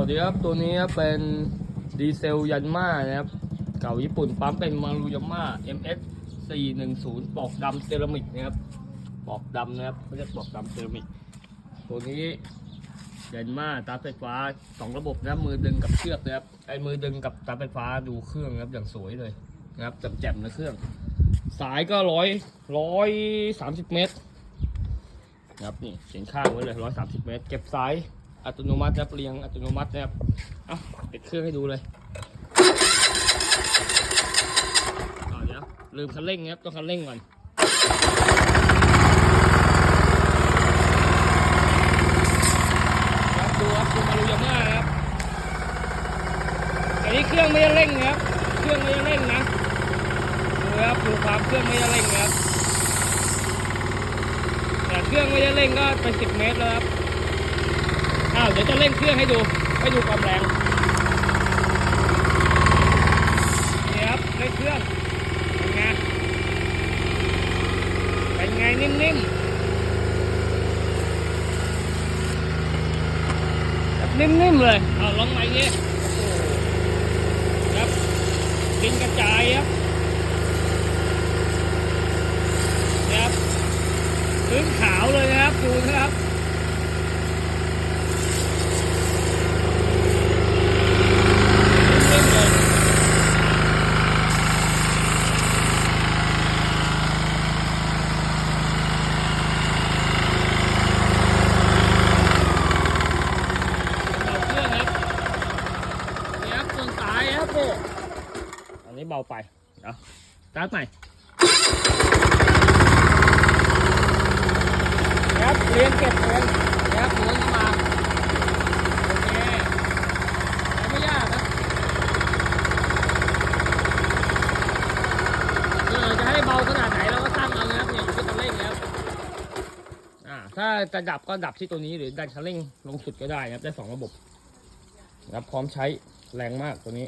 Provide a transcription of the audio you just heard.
วัสดีครับ ตัวนี้เป็นดีเซลยันมานะครับ เก่าญี่ปุ่นปั๊มเป็นมารุยาม่า MS 410ปอกดำเซรามิกนะครับปอกดำนะครับไม่ใช่ปอกดำเซรามิก ตัวนี้ยันมาตาไฟฟ้าสองระบบนะมือดึงกับเชือกนะครับไอ้มือดึงกับตาไฟฟ้าดูเครื่องนะครับอย่างสวยเลยนะครับแจ่มๆนะเครื่อง สายก็ร้อยร้อยสามสิบเมตรนะครับนี่เขียนข้างไว้เลยร้อยสามสิบเมตร เก็บสาย อัตโนมัตินะครับเรียงอัตโนมัตินะครับเอ้าติดเครื่องให้ดูเลยอ่าเดี๋ยวลืมคันเร่งนะครับต้องคันเร่งก่อนครับดูครับดูมารูยาม่านะครับอันนี้เครื่องไม่ได้เร่งนะครับ เครื่องไม่ได้เร่งนะดูครับดูความเครื่องไม่ได้เร่งนะครับแต่เครื่องไม่ได้เร่งก็ไปสิบเมตรแล้วครับ อ้าวเดี๋ยวจะเร่งเครื่องให้ดูให้ดูความแรงนี่ครับเร่งเครื่องเป็นไงเป็นไงนิ่มๆแบบนิ่มๆเลยเอาลองใหม่เงี้ยครับดินกระจายครับนี่ครับ พื้นขาวเลยนะครับดูนะครับนิ่มๆเลยเบาเครื่องครับนี่ครับส่วนสายครับโอันนี้เบาไปเดี๋ยวสตาร์ทใหม่ครับเรียงเก็บเองนครับหมุนมาโอเคไม่ยากนะเออจะให้เบาขนาดไหนเราก็ตั้งเอานะครับเนี่ยอยู่ที่คันเร่งนะครับอ่าถ้าจะดับก็ดับที่ตัวนี้หรือดันคันเร่งลงสุดก็ได้นะครับได้สองระบบครับพร้อมใช้แรงมากตัวนี้